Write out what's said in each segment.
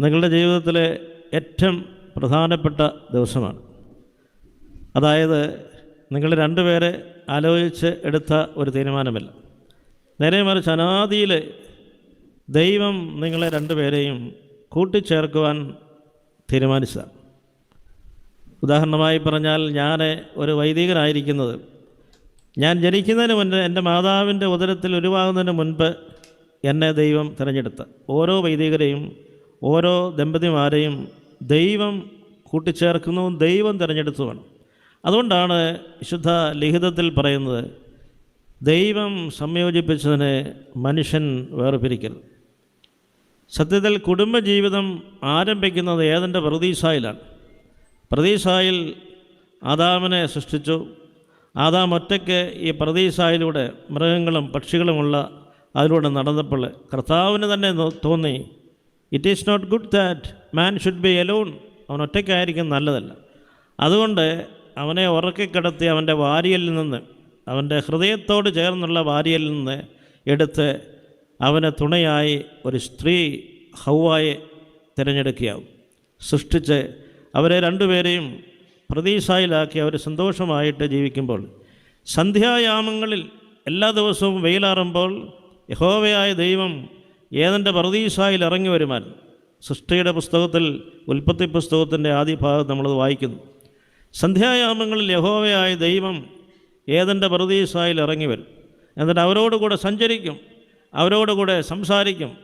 നിങ്ങളുടെ ജീവിതത്തിലെ ഏറ്റവും പ്രധാനപ്പെട്ട ദിവസമാണ്. അതായത് നിങ്ങൾ രണ്ടുപേരെ ആലോചിച്ച് എടുത്ത ഒരു തീരുമാനമല്ല. നേരെ മറിച്ച് അനാദിയിൽ ദൈവം നിങ്ങളെ രണ്ടുപേരെയും കൂട്ടിച്ചേർക്കുവാൻ തീരുമാനിച്ചതാണ്. ഉദാഹരണമായി പറഞ്ഞാൽ ഞാൻ ഒരു വൈദികനായിരിക്കുന്നത്. ഞാൻ ജനിക്കുന്നതിന് മുൻപ് എന്റെ മാതാവിന്റെ ഉദരത്തിൽ ഉരുവാകുന്നതിന് മുൻപ് എന്നെ ദൈവം തിരഞ്ഞെടുത്ത. ഓരോ വൈദികരെയും ഓരോ ദമ്പതിമാരെയും ദൈവം കൂട്ടിച്ചേർക്കുന്നു ദൈവം തിരഞ്ഞെടുത്തുമാണ് അതുകൊണ്ടാണ് വിശുദ്ധ ലിഖിതത്തിൽ പറയുന്നത് ദൈവം സംയോജിപ്പിച്ചതിനെ മനുഷ്യൻ വേർപിരിക്കരുത്. സത്യത്തിൽ കുടുംബജീവിതം ആരംഭിക്കുന്നത് ഏതെന്റെ പ്രതീസായിലാണ്. പ്രതീസായിൽ ആദാമിനെ സൃഷ്ടിച്ചു. ആദാം ഒറ്റയ്ക്ക് ഈ പ്രതീസായിലൂടെ മൃഗങ്ങളും പക്ഷികളുമുള്ള അതിലൂടെ നടന്നപ്പോൾ കർത്താവിന് തന്നെ തോന്നി it is not good that man should be alone അവൻ ഒറ്റയ്ക്കായിരിക്കും നല്ലതല്ല. അതുകൊണ്ട് അവനെ ഉറക്കിക്കിടത്തി അവന്റെ വാരിയലിൽ നിന്ന് അവന്റെ ഹൃദയത്തോട് ചേർന്നുള്ള വാരിയലിൽ നിന്ന് എടുത്ത് അവന് തുണയായി ഒരു സ്ത്രീ ഹൗവായെ തിരഞ്ഞെടുക്കുകയാവും. സൃഷ്ടിച്ച് അവരെ രണ്ടുപേരെയും പ്രതീക്ഷയിലാക്കി അവർ സന്തോഷമായിട്ട് ജീവിക്കുമ്പോൾ സന്ധ്യായാമങ്ങളിൽ എല്ലാ ദിവസവും വെയിലാറുമ്പോൾ യഹോവയായ ദൈവം ഏതെന്റെ പറദീസായിൽ ഇറങ്ങി വരുമാൻ സൃഷ്ടിയുടെ പുസ്തകത്തിൽ ഉൽപ്പത്തി പുസ്തകത്തിന്റെ ആദ്യ ഭാഗം നമ്മളത് വായിക്കുന്നു. സന്ധ്യായാമങ്ങളിൽ യഹോവയായ ദൈവം ഏതെന്റെ പ്രതീസായിൽ ഇറങ്ങി വരും. എന്നിട്ട് അവരോടുകൂടെ സഞ്ചരിക്കും അവരോടുകൂടെ സംസാരിക്കും.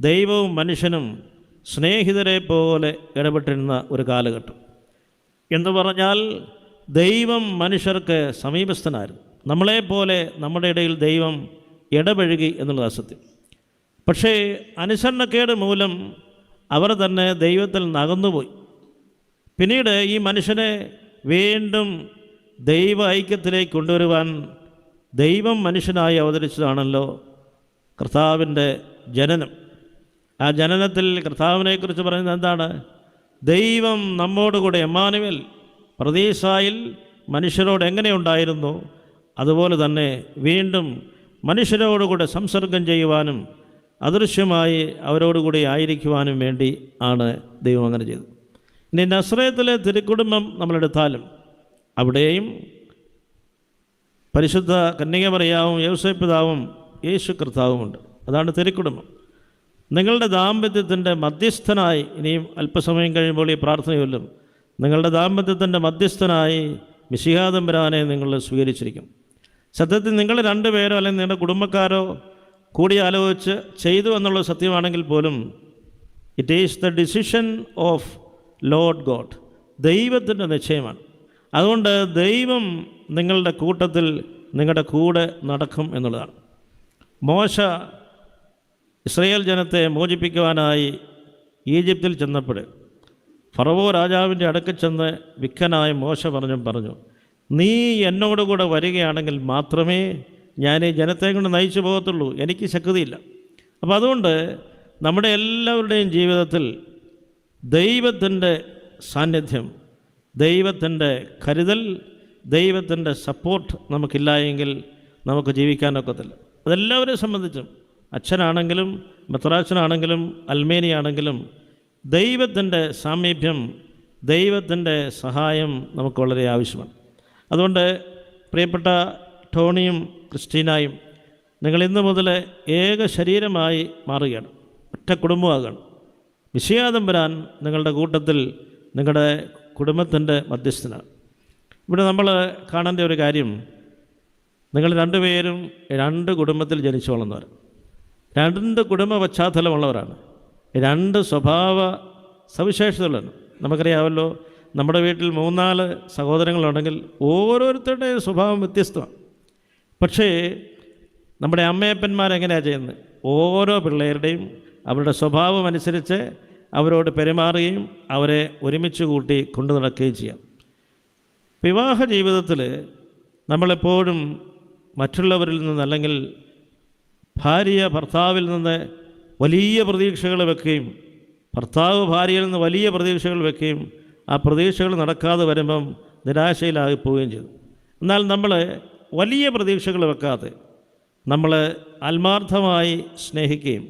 ദൈവവും മനുഷ്യനും സ്നേഹിതരെ പോലെ ഇടപെട്ടിരുന്ന ഒരു കാലഘട്ടം. എന്ന് പറഞ്ഞാൽ ദൈവം മനുഷ്യർക്ക് സമീപസ്ഥനായിരുന്നു. നമ്മളെപ്പോലെ നമ്മുടെ ഇടയിൽ ദൈവം ഇടപഴകി എന്നുള്ളത് അസത്യം പക്ഷേ അനുസരണക്കേട് മൂലം അവർ തന്നെ ദൈവത്തിൽ നകന്നുപോയി. പിന്നീട് ഈ മനുഷ്യനെ വീണ്ടും ദൈവ ഐക്യത്തിലേക്ക് കൊണ്ടുവരുവാൻ ദൈവം മനുഷ്യനായി അവതരിച്ചതാണല്ലോ കർത്താവിന്റെ ജനനം. ആ ജനനത്തിൽ കർത്താവിനെക്കുറിച്ച് പറയുന്നത് എന്താണ്? ദൈവം നമ്മോടുകൂടെ എമ്മാനുവൽ പ്രതീസായിൽ മനുഷ്യരോട് എങ്ങനെയുണ്ടായിരുന്നു അതുപോലെ തന്നെ വീണ്ടും മനുഷ്യരോടുകൂടെ സംസർഗം ചെയ്യുവാനും അദൃശ്യമായി അവരോടുകൂടി ആയിരിക്കുവാനും വേണ്ടി ആണ് ദൈവം അങ്ങനെ ചെയ്തത്. ഇനി നസ്രയത്തിലെ തിരുക്കുടുംബം നമ്മളെടുത്താലും അവിടെയും പരിശുദ്ധ കന്യക കന്യകമറിയാവും യേശുപിതാവും യേശു കർത്താവുമുണ്ട്. അതാണ് തിരുക്കുടുംബം. നിങ്ങളുടെ ദാമ്പത്യത്തിന്റെ മധ്യസ്ഥനായി ഇനിയും അല്പസമയം കഴിയുമ്പോൾ ഈ പ്രാർത്ഥനയൊല്ലും നിങ്ങളുടെ ദാമ്പത്യത്തിന്റെ മധ്യസ്ഥനായി മിശിഹാദംബരാനെ നിങ്ങൾ സ്വീകരിച്ചിരിക്കും. സത്യത്തിൽ നിങ്ങൾ രണ്ടുപേരോ അല്ലെങ്കിൽ നിങ്ങളുടെ കുടുംബക്കാരോ കൂടി ആലോചിച്ച് ചെയ്തു എന്നുള്ളത് സത്യമാണെങ്കിൽ പോലും it is the decision of lord god ദൈവത്തിന്റെ നിശ്ചയമാണ്. അതുകൊണ്ട് ദൈവം നിങ്ങളുടെ കൂട്ടത്തിൽ നിങ്ങളുടെ കൂടെ നടക്കും എന്നുള്ളതാണ്. മോശ ഇസ്രയേൽ ജനത്തെ മോചിപ്പിക്കുവാനായി ഈജിപ്തിൽ ചെന്നപ്പോൾ ഫറവോ രാജാവിന്റെ അടുക്ക് ചെന്ന് വിക്കനായ മോശ പറഞ്ഞു പറഞ്ഞു നീ എന്നോടുകൂടെ വരികയാണെങ്കിൽ മാത്രമേ ഞാൻ ജനത്തെ കൊണ്ട് നയിച്ചു പോകത്തുള്ളൂ. എനിക്ക് ശക്തിയില്ല. അപ്പോൾ അതുകൊണ്ട് നമ്മുടെ എല്ലാവരുടെയും ജീവിതത്തിൽ ദൈവത്തിന്റെ സാന്നിധ്യം ദൈവത്തിന്റെ കരുതൽ ദൈവത്തിന്റെ സപ്പോർട്ട് നമുക്കില്ല എങ്കിൽ നമുക്ക് ജീവിക്കാനൊക്കത്തില്ല അതെല്ലാവരെയും സംബന്ധിച്ചും അച്ഛനാണെങ്കിലും മെത്രാച്ചനാണെങ്കിലും അൽമേനിയാണെങ്കിലും ദൈവത്തിന്റെ സാമീപ്യം ദൈവത്തിന്റെ സഹായം നമുക്ക് വളരെ ആവശ്യമാണ്. അതുകൊണ്ട് പ്രിയപ്പെട്ട ടോണിയും ക്രിസ്റ്റീനായും നിങ്ങൾ ഇന്ന് മുതൽ ഏക ശരീരമായി മാറുകയാണ്. ഒറ്റ കുടുംബമാകണം. വിഷയാദം വരാൻ നിങ്ങളുടെ കൂട്ടത്തിൽ നിങ്ങളുടെ കുടുംബത്തിന്റെ മധ്യസ്ഥനാണ്. ഇവിടെ നമ്മൾ കാണേണ്ട ഒരു കാര്യം നിങ്ങൾ രണ്ടുപേരും രണ്ട് കുടുംബത്തിൽ ജനിച്ചു വളർന്നവർ രണ്ട് കുടുംബ പശ്ചാത്തലമുള്ളവരാണ്. രണ്ട് സ്വഭാവ സവിശേഷതകളാണ്. നമുക്കറിയാമല്ലോ നമ്മുടെ വീട്ടിൽ മൂന്നാൽ സഹോദരങ്ങളുണ്ടെങ്കിൽ ഓരോരുത്തരുടെയും സ്വഭാവം വ്യത്യസ്തമാണ്. പക്ഷേ നമ്മുടെ അമ്മയപ്പന്മാരെങ്ങനെയാണ് ചെയ്യുന്നത്? ഓരോ പിള്ളേരുടെയും അവരുടെ സ്വഭാവം അനുസരിച്ച് അവരോട് പെരുമാറുകയും അവരെ ഒരുമിച്ച് കൂട്ടി കൊണ്ടു നടക്കുകയും ചെയ്യാം. വിവാഹ ജീവിതത്തിൽ നമ്മളെപ്പോഴും മറ്റുള്ളവരിൽ നിന്ന് അല്ലെങ്കിൽ ഭാര്യ ഭർത്താവിൽ നിന്ന് വലിയ പ്രതീക്ഷകൾ വെക്കുകയും ഭർത്താവ് ഭാര്യയിൽ നിന്ന് വലിയ പ്രതീക്ഷകൾ വെക്കുകയും ആ പ്രതീക്ഷകൾ നടക്കാതെ വരുമ്പം നിരാശയിലായി പോവുകയും ചെയ്തു. എന്നാൽ നമ്മൾ വലിയ പ്രതീക്ഷകൾ വെക്കാതെ നമ്മൾ ആത്മാർത്ഥമായി സ്നേഹിക്കുകയും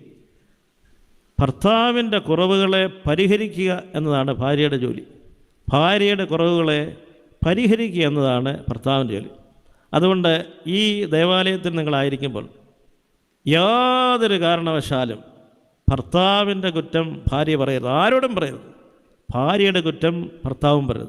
ഭർത്താവിന്റെ കുറവുകളെ പരിഹരിക്കുക എന്നതാണ് ഭാര്യയുടെ ജോലി. ഭാര്യയുടെ കുറവുകളെ പരിഹരിക്കുക എന്നതാണ് ഭർത്താവിന്റെ ജോലി. അതുകൊണ്ട് ഈ ദേവാലയത്തിൽ നിങ്ങളായിരിക്കുമ്പോൾ യാതൊരു കാരണവശാലും ഭർത്താവിന്റെ കുറ്റം ഭാര്യ പറയരുത്. ആരോടും പറയരുത്. ഭാര്യയുടെ കുറ്റം ഭർത്താവും പറയരുത്.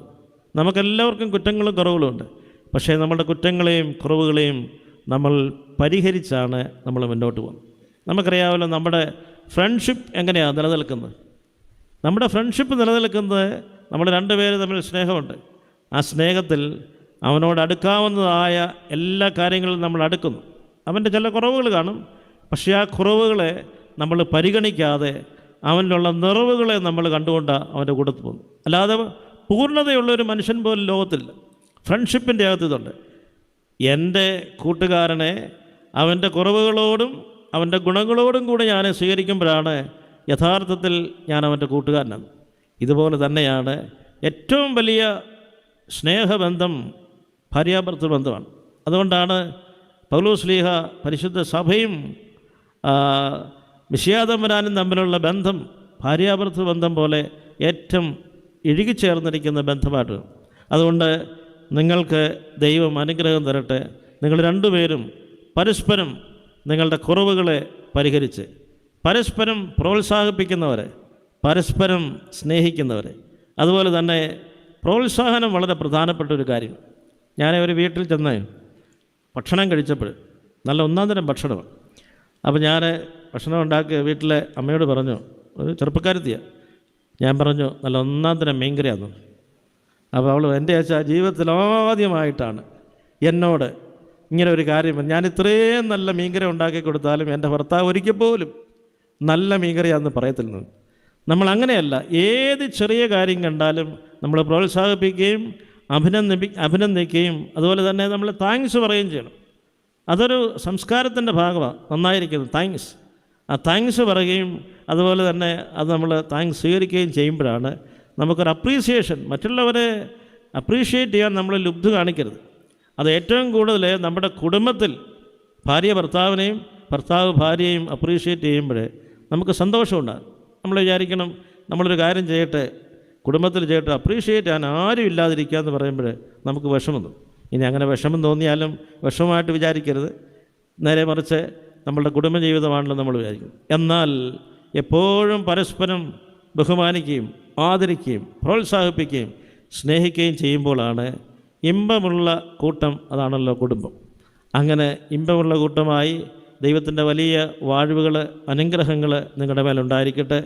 നമുക്കെല്ലാവർക്കും കുറ്റങ്ങളും കുറവുകളും ഉണ്ട് പക്ഷേ നമ്മുടെ കുറ്റങ്ങളെയും കുറവുകളെയും നമ്മൾ പരിഹരിച്ചാണ് നമ്മൾ മുന്നോട്ട് പോകുന്നത്. നമുക്കറിയാമല്ലോ നമ്മുടെ ഫ്രണ്ട്ഷിപ്പ് എങ്ങനെയാണ് നിലനിൽക്കുന്നത്? നമ്മുടെ ഫ്രണ്ട്ഷിപ്പ് നിലനിൽക്കുന്നത് നമ്മൾ രണ്ടുപേരും തമ്മിൽ സ്നേഹമുണ്ട്. ആ സ്നേഹത്തിൽ അവനോട് അടുക്കാവുന്നതായ എല്ലാ കാര്യങ്ങളും നമ്മൾ അടുക്കുന്നു. അവന്റെ ചില കുറവുകൾ കാണും. പക്ഷേ ആ കുറവുകളെ നമ്മൾ പരിഗണിക്കാതെ അവനിലുള്ള നിറവുകളെ നമ്മൾ കണ്ടുകൊണ്ട് അവന്റെ കൂടെ പോകുന്നു അല്ലാതെ പൂർണതയുള്ള ഒരു മനുഷ്യൻ പോലും ലോകത്തില്ല ഫ്രണ്ട്ഷിപ്പിന്റെ അകത്ത് ഇതുണ്ട് എന്റെ കൂട്ടുകാരനെ അവന്റെ കുറവുകളോടും അവന്റെ ഗുണങ്ങളോടും കൂടെ ഞാൻ സ്വീകരിക്കുമ്പോഴാണ് യഥാർത്ഥത്തിൽ ഞാൻ അവന്റെ കൂട്ടുകാരനാണ് ഇതുപോലെ തന്നെയാണ് ഏറ്റവും വലിയ സ്നേഹബന്ധം ഭാര്യാഭർത്തൃ ബന്ധമാണ്. അതുകൊണ്ടാണ് പൗലോസ്ലീഹ പരിശുദ്ധ സഭയും വിഷയാതമ്പരാനും തമ്മിലുള്ള ബന്ധം ഭാര്യാഭർത്തൃ ബന്ധം പോലെ ഏറ്റവും ഇഴുകിച്ചേർന്നിരിക്കുന്ന ബന്ധമായിട്ട് അതുകൊണ്ട് നിങ്ങൾക്ക് ദൈവം അനുഗ്രഹം തരട്ടെ. നിങ്ങൾ രണ്ടുപേരും പരസ്പരം നിങ്ങളുടെ കുറവുകളെ പരിഹരിച്ച് പരസ്പരം പ്രോത്സാഹിപ്പിക്കുന്നവരെ പരസ്പരം സ്നേഹിക്കുന്നവരെ. അതുപോലെ തന്നെ പ്രോത്സാഹനം വളരെ പ്രധാനപ്പെട്ട ഒരു കാര്യം. ഞാൻ ഒരു വീട്ടിൽ ചെന്ന് ഭക്ഷണം കഴിച്ചപ്പോൾ നല്ല ഒന്നാം തരം ഭക്ഷണമാണ്. അപ്പോൾ ഞാൻ ഭക്ഷണം ഉണ്ടാക്കി വീട്ടിലെ അമ്മയോട് പറഞ്ഞു ഒരു ചെറുപ്പക്കാരത്തിയാണ് ഞാൻ പറഞ്ഞു നല്ല ഒന്നാം തരം മീൻകറിയാന്നു. അപ്പോൾ അവൾ എന്റെ അച്ഛാ ജീവിതത്തിൽ ആദ്യമായിട്ടാണ് എന്നോട് ഇങ്ങനെ ഒരു കാര്യം ഞാൻ ഇത്രയും നല്ല മീൻകറി ഉണ്ടാക്കി കൊടുത്താലും എന്റെ ഭർത്താവ് ഒരിക്കൽ പോലും നല്ല മീൻകറിയാന്ന് പറയത്തില്ല നമ്മൾ അങ്ങനെയല്ല ഏത് ചെറിയ കാര്യം കണ്ടാലും നമ്മൾ പ്രോത്സാഹിപ്പിക്കുകയും അഭിനന്ദി അഭിനന്ദിക്കുകയും അതുപോലെ തന്നെ നമ്മൾ താങ്ക്സ് പറയുകയും ചെയ്യണം. അതൊരു സംസ്കാരത്തിന്റെ ഭാഗമാണ് നന്നായിരിക്കുന്നത് താങ്ക്സ്. ആ താങ്ക്സ് പറയുകയും അതുപോലെ തന്നെ അത് നമ്മൾ താങ്ക്സ് സ്വീകരിക്കുകയും ചെയ്യുമ്പോഴാണ് നമുക്കൊരു അപ്രീസിയേഷൻ മറ്റുള്ളവരെ അപ്രീഷിയേറ്റ് ചെയ്യാൻ നമ്മൾ ലുബ്ധ കാണിക്കരുത്. അത് ഏറ്റവും കൂടുതൽ നമ്മുടെ കുടുംബത്തിൽ ഭാര്യ ഭർത്താവിനെയും ഭർത്താവ് ഭാര്യയെയും അപ്രീഷിയേറ്റ് ചെയ്യുമ്പോൾ നമുക്ക് സന്തോഷമുണ്ടാകും നമ്മൾ വിചാരിക്കണം നമ്മളൊരു കാര്യം ചെയ്യട്ടെ കുടുംബത്തിൽ ചെയ്യട്ടെ അപ്രീഷിയേറ്റ് ചെയ്യാൻ ആരും ഇല്ലാതിരിക്കുക എന്ന് പറയുമ്പോൾ നമുക്ക് വിഷമം തോന്നും. ഇനി അങ്ങനെ വിഷമം തോന്നിയാലും വിഷമമായിട്ട് വിചാരിക്കരുത്. നേരെ മറിച്ച് നമ്മളുടെ കുടുംബജീവിതമാണല്ലോ നമ്മൾ വിചാരിക്കുന്നത്. എന്നാൽ എപ്പോഴും പരസ്പരം ബഹുമാനിക്കുകയും ആദരിക്കുകയും പ്രോത്സാഹിപ്പിക്കുകയും സ്നേഹിക്കുകയും ചെയ്യുമ്പോഴാണ് ഇമ്പമുള്ള കൂട്ടം അതാണല്ലോ കുടുംബം. അങ്ങനെ ഇമ്പമുള്ള കൂട്ടമായി ദൈവത്തിന്റെ വലിയ വാഴ്വുകൾ അനുഗ്രഹങ്ങൾ നിങ്ങളുടെ മേലുണ്ടായിരിക്കട്ടെ.